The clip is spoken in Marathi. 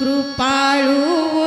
कृपाळू